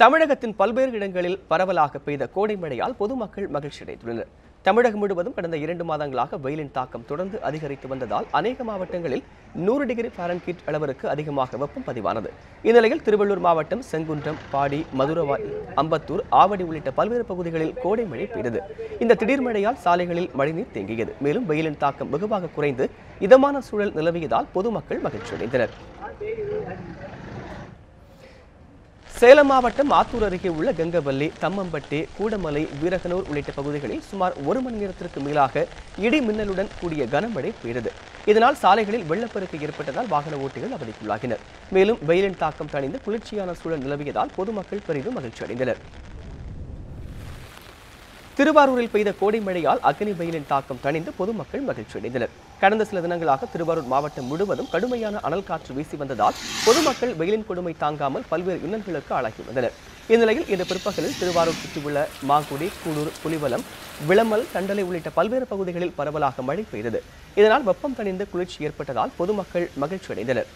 தமிழகத்தின் பல்வேறு இடங்களில் பரவலாக பெய்த கோடை மழையால் பொதுமக்கள் மகிழ்ச்சி அடைந்துள்ளனர். தமிழகம் முழுவதும் கடந்த இரண்டு மாதங்களாக வெயிலின் தாக்கம் தொடர்ந்து அதிகரித்து வந்ததால் அநேக மாவட்டங்களில் நூறு டிகிரி ஃபாரன்கீட் அளவிற்கு அதிகமாக வெப்பம் பதிவானது. இந்நிலையில் திருவள்ளூர் மாவட்டம் செங்குன்றம் பாடி மதுரவாய் அம்பத்தூர் ஆவடி உள்ளிட்ட பல்வேறு பகுதிகளில் கோடை மழை பெய்தது. இந்த திடீர் மழையால் சாலைகளில் மழைநீர் தேங்கியது. மேலும் வெயிலின் தாக்கம் வெகுவாக குறைந்து இதமான சூழல் நிலவியதால் பொதுமக்கள் மகிழ்ச்சி அடைந்தனர். சேலம் மாவட்டம் ஆத்தூர் அருகே உள்ள கங்கவல்லி தம்மம்பட்டி கூடமலை வீரகனூர் உள்ளிட்ட பகுதிகளில் சுமார் ஒரு மணி நேரத்திற்கு மேலாக இடி மின்னலுடன் கூடிய கனமழை பெய்தது. இதனால் சாலைகளில் வெள்ளப்பெருக்கு ஏற்பட்டதால் வாகன ஓட்டிகள் அவதிக்குள்ளாகினர். மேலும் வெயிலின் தாக்கம் தணிந்து குளிர்ச்சியான சூழல் நிலவியதால் பொதுமக்கள் பெரிதும் மகிழ்ச்சி அடைந்தனர் திருவாரூரில் பெய்த கோடை மழையால் அக்னி வெயிலின் தாக்கம் தணிந்து பொதுமக்கள் மகிழ்ச்சி அடைந்தனர். கடந்த சில தினங்களாக திருவாரூர் மாவட்டம் முழுவதும் கடுமையான அனல் காற்று வீசி வந்ததால் பொதுமக்கள் வெயிலின் கொடுமை தாங்காமல் பல்வேறு இன்னல்களுக்கு ஆளாகி வந்தனர். இந்நிலையில் இன்று பிற்பகலில் திருவாரூர் சுற்றியுள்ள மாங்குடி கூடூர் புலிவலம் விளமல் தண்டலை உள்ளிட்ட பல்வேறு பகுதிகளில் பரவலாக மழை பெய்தது. இதனால் வெப்பம் தணிந்து குளிர்ச்சி ஏற்பட்டதால் பொதுமக்கள் மகிழ்ச்சி அடைந்தனர்.